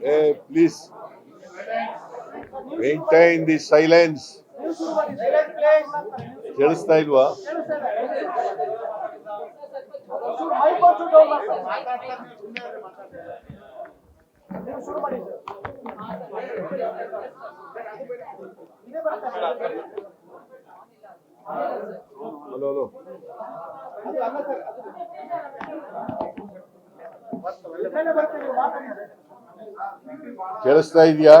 Hey, please maintain the silence. ಕೇಳಿಸ್ತಾ ಇಲ್ವಾ hello hello ಕೇಳಿಸ್ತಾ ಇದೆಯಾ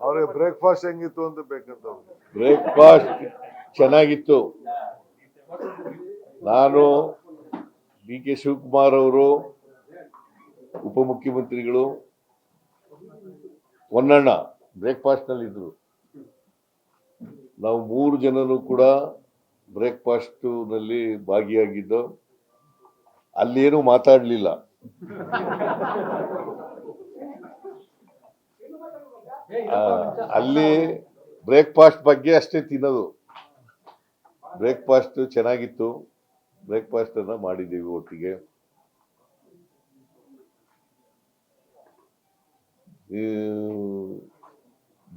ಅವ್ರಿಗೆ ಬ್ರೇಕ್ಫಾಸ್ಟ್ ಹೆಂಗಿತ್ತು ಅಂತ ಬೇಕಂತ ಅವ್ರಿಗೆ. ಬ್ರೇಕ್ಫಾಸ್ಟ್ ಚೆನ್ನಾಗಿತ್ತು. ನಾನು ಡಿ ಕೆ ಶಿವಕುಮಾರ್ ಅವರು, ಉಪಮುಖ್ಯಮಂತ್ರಿಗಳು ಹೊನ್ನಣ್ಣ ಬ್ರೇಕ್ಫಾಸ್ಟ್ನಲ್ಲಿದ್ದರು. ನಾವು ಮೂರು ಜನರು ಕೂಡ ಬ್ರೇಕ್ಫಾಸ್ಟ್ನಲ್ಲಿ ಭಾಗಿಯಾಗಿದ್ದು. ಅಲ್ಲೇನು ಮಾತಾಡ್ಲಿಲ್ಲ. ಅಲ್ಲಿ ಬ್ರೇಕ್ಫಾಸ್ಟ್ ಬಗ್ಗೆ ಅಷ್ಟೇ ತಿನ್ನೋದು. ಬ್ರೇಕ್ಫಾಸ್ಟ್ ಚೆನ್ನಾಗಿತ್ತು. ಬ್ರೇಕ್ಫಾಸ್ಟ್ ಅನ್ನ ಮಾಡಿದ್ದೀವಿ ಒಟ್ಟಿಗೆ.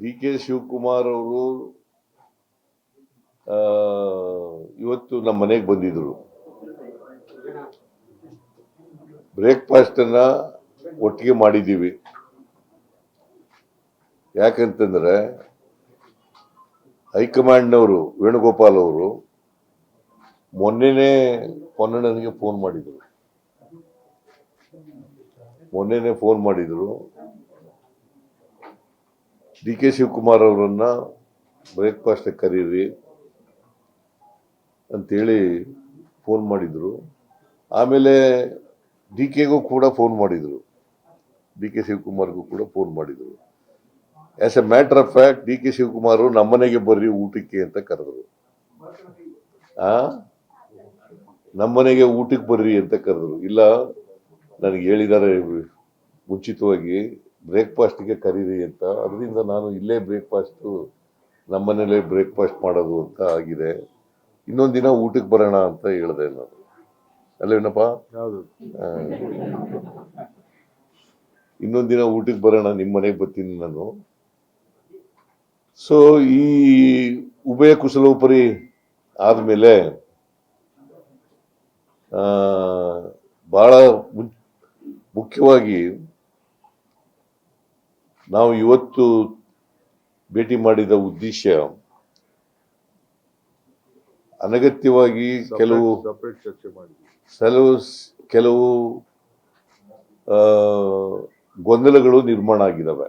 ಡಿ ಕೆ ಶಿವಕುಮಾರ್ ಅವರು ಇವತ್ತು ನಮ್ಮ ಮನೆಗೆ ಬಂದಿದ್ರು. ಬ್ರೇಕ್ಫಾಸ್ಟ್ ಅನ್ನ ಒಟ್ಟಿಗೆ ಮಾಡಿದ್ದೀವಿ. ಯಾಕಂತಂದ್ರೆ ಹೈಕಮಾಂಡ್ನವರು ವೇಣುಗೋಪಾಲ್ ಅವರು ಮೊನ್ನೆನೇ ಪೊನ್ನಣ್ಣನಿಗೆ ಫೋನ್ ಮಾಡಿದರು. ಮೊನ್ನೆನೇ ಫೋನ್ ಮಾಡಿದರು. ಡಿ ಕೆ ಶಿವಕುಮಾರ್ ಅವರನ್ನ ಬ್ರೇಕ್ಫಾಸ್ಟ್ ಕರೀರಿ ಅಂತೇಳಿ ಫೋನ್ ಮಾಡಿದರು. ಆಮೇಲೆ ಡಿ ಕೆಗೂ ಕೂಡ ಫೋನ್ ಮಾಡಿದರು. ಡಿ ಕೆ ಶಿವಕುಮಾರ್ಗೂ ಕೂಡ ಫೋನ್ ಮಾಡಿದ್ರು. As a matter of fact D K Shivakumar ನಮ್ಮನೆಗೆ ಬರ್ರಿ ಊಟಕ್ಕೆ ಅಂತ ಕರೆದ್ರು. ಆ? ನಮ್ಮನೆಗೆ ಊಟಕ್ಕೆ ಬರ್ರಿ ಅಂತ ಕರೆದ್ರು. ಇಲ್ಲ ನನಗೆ ಹೇಳಿದ್ದಾರೆ ಮುಂಚಿತವಾಗಿ ಬ್ರೇಕ್ಫಾಸ್ಟ್ಗೆ ಕರೀರಿ ಅಂತ. ಅದರಿಂದ ನಾನು ಇಲ್ಲೇ ಬ್ರೇಕ್ಫಾಸ್ಟ್ ನಮ್ಮನೇಲೇ ಬ್ರೇಕ್ಫಾಸ್ಟ್ ಮಾಡೋದು ಅಂತ ಆಗಿದೆ. ಇನ್ನೊಂದು ದಿನ ಊಟಕ್ಕೆ ಬರೋಣ ಅಂತ ಹೇಳಿದೆ ನಾನು. ಅಲ್ಲೇನಪ್ಪ ಏನಪ್ಪ ಇನ್ನೊಂದು ದಿನ ಊಟಕ್ಕೆ ಬರೋಣ ನಿಮ್ಮ ಮನೆಗೆ ಬರ್ತೀನಿ ನಾನು. ಸೊ ಈ ಉಭಯ ಕುಶಲೋಪರಿ ಆದ್ಮೇಲೆ ಆ, ಬಹಳ ಮುಖ್ಯವಾಗಿ ನಾವು ಇವತ್ತು ಭೇಟಿ ಮಾಡಿದ ಉದ್ದೇಶ ಅನಗತ್ಯವಾಗಿ ಕೆಲವು ಕೆಲವು ಕೆಲವು ಆ, ಗೊಂದಲಗಳು ನಿರ್ಮಾಣ ಆಗಿದ್ದಾವೆ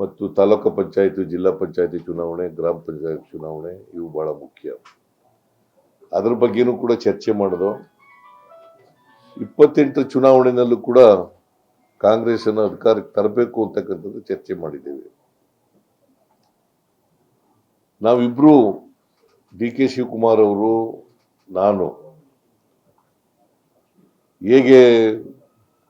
ಮತ್ತು ತಾಲೂಕು ಪಂಚಾಯಿತಿ, ಜಿಲ್ಲಾ ಪಂಚಾಯಿತಿ ಚುನಾವಣೆ, ಗ್ರಾಮ ಪಂಚಾಯತ್ ಚುನಾವಣೆ, ಇವು ಬಹಳ ಮುಖ್ಯ. ಅದ್ರ ಬಗ್ಗೆನೂ ಕೂಡ ಚರ್ಚೆ ಮಾಡೋದು. ಇಪ್ಪತ್ತೆಂಟು ಚುನಾವಣೆಯಲ್ಲೂ ಕೂಡ ಕಾಂಗ್ರೆಸ್ ಅನ್ನು ಅಧಿಕಾರಕ್ಕೆ ತರಬೇಕು ಅಂತಕ್ಕಂಥದ್ದು ಚರ್ಚೆ ಮಾಡಿದ್ದೇವೆ. ನಾವಿಬ್ರು ಡಿ ಕೆ ಶಿವಕುಮಾರ್ ಅವರು, ನಾನು ಹೇಗೆ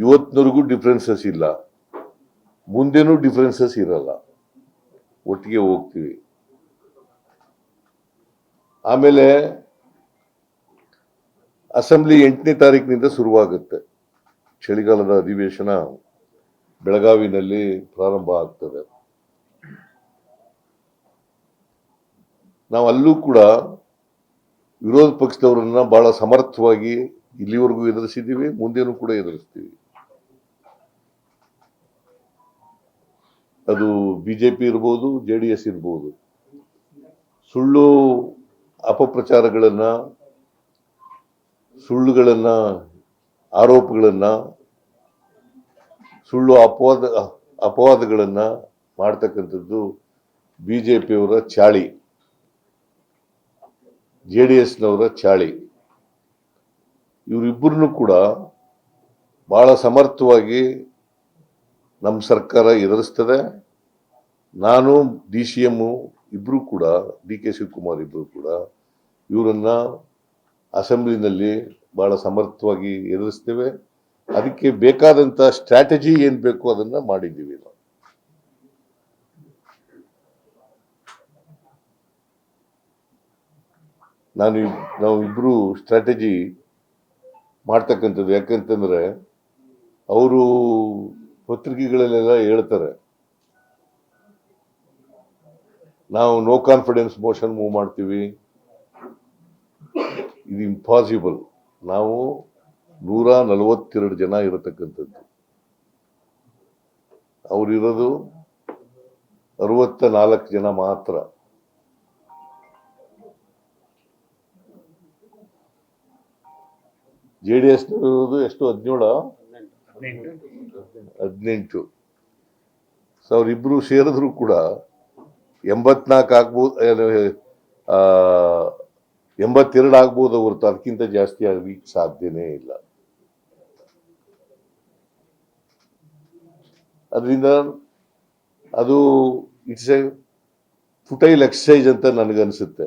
ಇವತ್ತಿನವರೆಗೂ ಡಿಫ್ರೆನ್ಸಸ್ ಇಲ್ಲ. ಮುಂದೇನೂ ಡಿಫ್ರೆನ್ಸಸ್ ಇರಲ್ಲ. ಒಟ್ಟಿಗೆ ಹೋಗ್ತೀವಿ. ಆಮೇಲೆ ಅಸೆಂಬ್ಲಿ ಎಂಟನೇ ತಾರೀಕಿನಿಂದ ಶುರುವಾಗುತ್ತೆ. ಚಳಿಗಾಲದ ಅಧಿವೇಶನ ಬೆಳಗಾವಿನಲ್ಲಿ ಪ್ರಾರಂಭ ಆಗ್ತದೆ. ನಾವು ಅಲ್ಲೂ ಕೂಡ ವಿರೋಧ ಪಕ್ಷದವರನ್ನ ಬಹಳ ಸಮರ್ಥವಾಗಿ ಇಲ್ಲಿವರೆಗೂ ಎದುರಿಸಿದ್ದೀವಿ, ಮುಂದೇನೂ ಕೂಡ ಎದುರಿಸ್ತೀವಿ. ಅದು ಬಿಜೆಪಿ ಇರ್ಬೋದು ಜೆ ಡಿ ಎಸ್ ಇರ್ಬೋದು. ಸುಳ್ಳು ಅಪಪ್ರಚಾರಗಳನ್ನ, ಸುಳ್ಳುಗಳನ್ನ, ಆರೋಪಗಳನ್ನ, ಸುಳ್ಳು ಅಪವಾದ, ಅಪವಾದಗಳನ್ನ ಮಾಡ್ತಕ್ಕಂಥದ್ದು ಬಿ ಜೆ ಪಿಯವರ ಚಾಳಿ. ಜೆ ಡಿ ಎಸ್ನವರ ಚಾಳಿ. ಇವರಿಬ್ಬರನ್ನು ಕೂಡ ಭಾಳ ಸಮರ್ಥವಾಗಿ ನಮ್ಮ ಸರ್ಕಾರ ಎದುರಿಸ್ತದೆ. ನಾನು ಡಿ ಸಿ ಎಮ್ಮು ಇಬ್ಬರೂ ಕೂಡ, ಡಿ ಕೆ ಶಿವಕುಮಾರ್ ಇಬ್ಬರು ಕೂಡ ಇವರನ್ನು ಅಸೆಂಬ್ಲಿನಲ್ಲಿ ಭಾಳ ಸಮರ್ಥವಾಗಿ ಎದುರಿಸ್ತೇವೆ. ಅದಕ್ಕೆ ಬೇಕಾದಂಥ ಸ್ಟ್ರಾಟಜಿ ಏನು ಬೇಕು ಅದನ್ನು ಮಾಡಿದ್ದೀವಿ ನಾವು. ನಾನು ನಾವು ಇಬ್ಬರು ಸ್ಟ್ರಾಟಜಿ ಮಾಡ್ತಕ್ಕಂಥದ್ದು ಯಾಕಂತಂದರೆ, ಅವರು ಪತ್ರಿಕೆಗಳಲ್ಲೆಲ್ಲ ಹೇಳ್ತಾರೆ. ನಾವು ನೋ ಕಾನ್ಫಿಡೆನ್ಸ್ ಮೋಷನ್ ಮೂವ್ ಮಾಡ್ತೀವಿ. ಇದು ಇಂಪಾಸಿಬಲ್ ನಾವು ನೂರ ನಲವತ್ತೆರಡು ಜನ ಇರತಕ್ಕಂಥದ್ದು. ಅವರಿರೋದು ಅರವತ್ತ ನಾಲ್ಕು ಜನ ಮಾತ್ರ. ಜೆ ಡಿ ಎಸ್ ಇರೋದು ಎಷ್ಟು ಹದಿನೇಳ? ಹದಿನೆಂಟು. ಸೊ ಅವರಿಬ್ರು ಸೇರಿದ್ರು ಕೂಡ ಎಂಬತ್ನಾಲ್ಕು ಆಗ್ಬೋದು ಎಂಬತ್ತೆರಡು ಆಗ್ಬೋದು ಹೊರತು ಅದಕ್ಕಿಂತ ಜಾಸ್ತಿ ಆಗ್ಲಿಕ್ಕೆ ಸಾಧ್ಯನೇ ಇಲ್ಲ. ಅದರಿಂದ ಅದು ಇಟ್ಸ್ ಎ ಫುಟೈಲ್ ಎಕ್ಸಸೈಸ್ ಅಂತ ನನಗನ್ಸುತ್ತೆ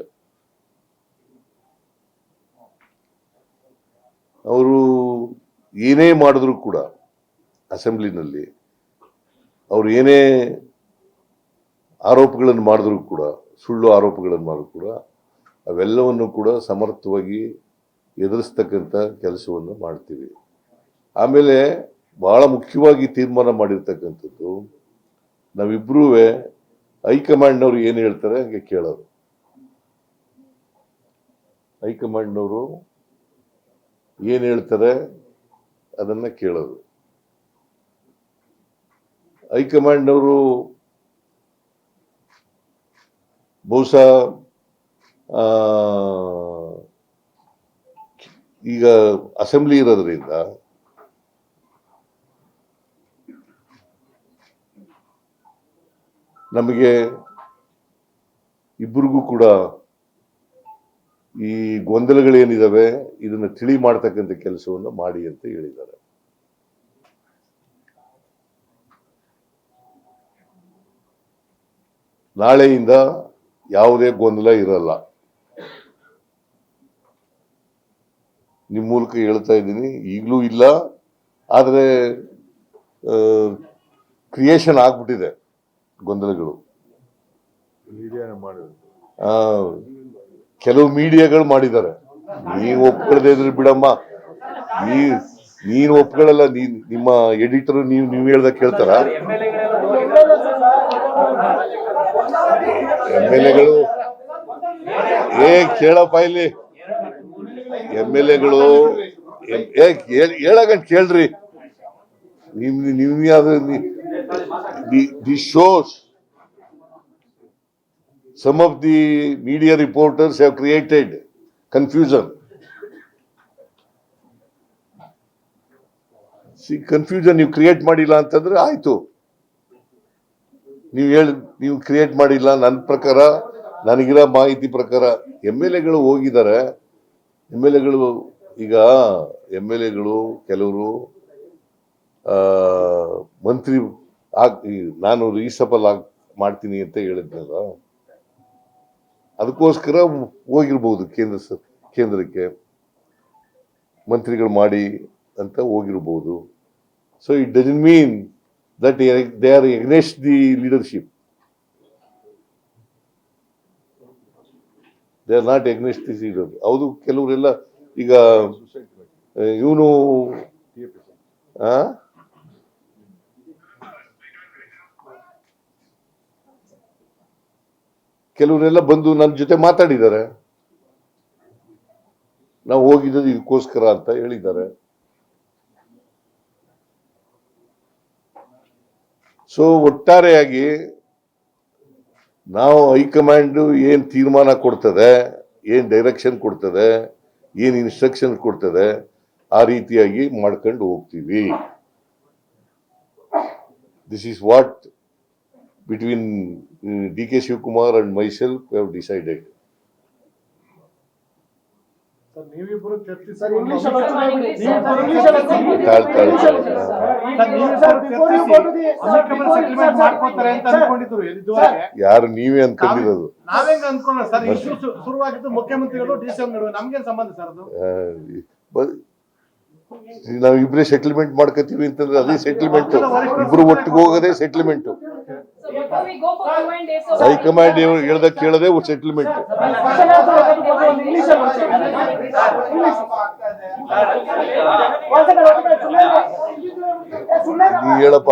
ಅವರು ಏನೇ ಮಾಡಿದ್ರು ಕೂಡ ಅಸೆಂಬ್ಲಿನಲ್ಲಿ ಅವರು ಏನೇ ಆರೋಪಗಳನ್ನು ಮಾಡಿದ್ರು ಕೂಡ, ಸುಳ್ಳು ಆರೋಪಗಳನ್ನು ಮಾಡಿದ್ರು ಕೂಡ, ಅವೆಲ್ಲವನ್ನು ಕೂಡ ಸಮರ್ಥವಾಗಿ ಎದುರಿಸ್ತಕ್ಕಂಥ ಕೆಲಸವನ್ನು ಮಾಡ್ತೀವಿ. ಆಮೇಲೆ ಬಹಳ ಮುಖ್ಯವಾಗಿ ತೀರ್ಮಾನ ಮಾಡಿರ್ತಕ್ಕಂಥದ್ದು ನಾವಿಬ್ಬರೂ ಹೈಕಮಾಂಡ್ನವರು ಏನು ಹೇಳ್ತಾರೆ ಹಂಗೆ ಕೇಳೋರು. ಹೈಕಮಾಂಡ್ನವರು ಏನು ಹೇಳ್ತಾರೆ ಅದನ್ನು ಕೇಳೋದು ಹೈಕಮಾಂಡ್ನವರು ಬಹುಶಃ ಈಗ ಅಸೆಂಬ್ಲಿ ಇರೋದ್ರಿಂದ ನಮಗೆ ಇಬ್ಬರಿಗೂ ಕೂಡ ಈ ಗೊಂದಲಗಳೇನಿದ್ದಾವೆ ಇದನ್ನು ತಿಳಿ ಮಾಡ್ತಕ್ಕಂಥ ಕೆಲಸವನ್ನು ಮಾಡಿ ಅಂತ ಹೇಳಿದ್ದಾರೆ. ನಾಳೆಯಿಂದ ಯಾವುದೇ ಗೊಂದಲ ಇರಲ್ಲ. ನಿಮ್ಮ ಮೂಲಕ ಹೇಳ್ತಾ ಇದ್ದೀನಿ ಈಗಲೂ ಇಲ್ಲ. ಆದರೆ ಕ್ರಿಯೇಷನ್ ಆಗ್ಬಿಟ್ಟಿದೆ ಗೊಂದಲಗಳು. ಮೀಡಿಯಾನೇ ಮಾಡಿದ್ರು. ಆ, ಕೆಲವು ಮೀಡಿಯಾಗಳು ಮಾಡಿದ್ದಾರೆ. ನೀವು ಒಪ್ಕೊಳ್ಳದೆ ಇದ್ರೆ ಬಿಡಮ್ಮ. ನೀ ನೀನು ಒಪ್ಕೊಳ್ಳಲ್ಲ ನೀನ್ ನಿಮ್ಮ ಎಡಿಟರ್ ನೀವು ನೀವು ಹೇಳ್ದಾಗ ಕೇಳ್ತಾರ. ಎಂ ಎಲ್ ಎಗಳು, ಏ ಕೇಳಪ್ಪ ಇಲ್ಲಿ. ಎಂ ಎಲ್ ಎಗಳು ಹೇಳಗಂಟ್ ಕೇಳ್ರಿ. ನಿಮ್ ನಿಮ್ the shows. Some of the media reporters have created confusion C confusion ನೀವು ಕ್ರಿಯೇಟ್ ಮಾಡಿಲ್ಲ ಅಂತಂದ್ರೆ ಆಯ್ತು. ನೀವು ಹೇಳಿ, ನೀವು ಕ್ರಿಯೇಟ್ ಮಾಡಿಲ್ಲ ನನ್ನ ಪ್ರಕಾರ, ನನಗಿರೋ ಮಾಹಿತಿ ಪ್ರಕಾರ ಎಂ ಎಲ್ ಎಗಳು ಹೋಗಿದ್ದಾರೆ. ಎಂ ಎಲ್ ಎಗಳು ಈಗ ಎಂ ಎಲ್ ಎಗಳು, ಕೆಲವರು ಮಂತ್ರಿ ಆಗ್ ನಾನು ರೀಸಬಲ್ ಆಗ್ ಮಾಡ್ತೀನಿ ಅಂತ ಹೇಳಿದ್ನಲ್ಲ. ಅದಕ್ಕೋಸ್ಕರ ಹೋಗಿರ್ಬೋದು ಕೇಂದ್ರ ಕೇಂದ್ರಕ್ಕೆ. ಮಂತ್ರಿಗಳು ಮಾಡಿ ಅಂತ ಹೋಗಿರ್ಬೋದು. So it doesn't mean that they are against the leadership they are not against this leader ಹೌದು, ಕೆಲವರೆಲ್ಲ ಈಗ ಇವನು ಕೆಲವರೆಲ್ಲ ಬಂದು ನನ್ನ ಜೊತೆ ಮಾತಾಡಿದ್ದಾರೆ. ನಾವು ಹೋಗಿದ್ದು ಇದಕ್ಕೋಸ್ಕರ ಅಂತ ಹೇಳಿದ್ದಾರೆ. ಸೊ ಒಟ್ಟಾರೆಯಾಗಿ ನಾವು ಹೈಕಮಾಂಡ್ ಏನ್ ತೀರ್ಮಾನ ಕೊಡ್ತದೆ, ಏನ್ ಡೈರೆಕ್ಷನ್ ಕೊಡ್ತದೆ, ಏನ್ ಇನ್ಸ್ಟ್ರಕ್ಷನ್ ಕೊಡ್ತದೆ, ಆ ರೀತಿಯಾಗಿ ಮಾಡ್ಕೊಂಡು ಹೋಗ್ತೀವಿ. This is what between D K Shivakumar and myself have decided sir ನೀವಿಬ್ರು ಚರ್ಚಿಸಿ ಯಾರು ನೀವೇ ಅನ್ಕೊಂಡಿರೋದು ನಾವೇಂಗ ಅನ್ಕೊಂಡ್ರೆ ಸರ್ ಇಶ್ಯೂ ಶುರುವಾಗಿದ್ದು ಮುಖ್ಯಮಂತ್ರಿಗಳು ಡಿ ಸಿ ನಡುವೆ ನಮ್ಗೇನ್ ಸಂಬಂಧ ಸರ್ ಅದು? ನಾವು ಇಬ್ರೇ ಸೆಟ್ಲ್ಮೆಂಟ್ ಮಾಡ್ಕೋತೀವಿ ಅಂತಂದ್ರೆ ಅದೇ ಸೆಟ್ಲ್ಮೆಂಟ್ ಇಬ್ರು ಒಟ್ಟಿಗೆ ಹೋಗೋದೇ ಸೆಟ್ಲ್ಮೆಂಟ್. ಹೈಕಮಾಂಡ್ ಹೇಳ್ದ ಕೇಳದೆ ಸೆಟ್ಲ್ಮೆಂಟ್ ನೀ ಹೇಳಪ್ಪ.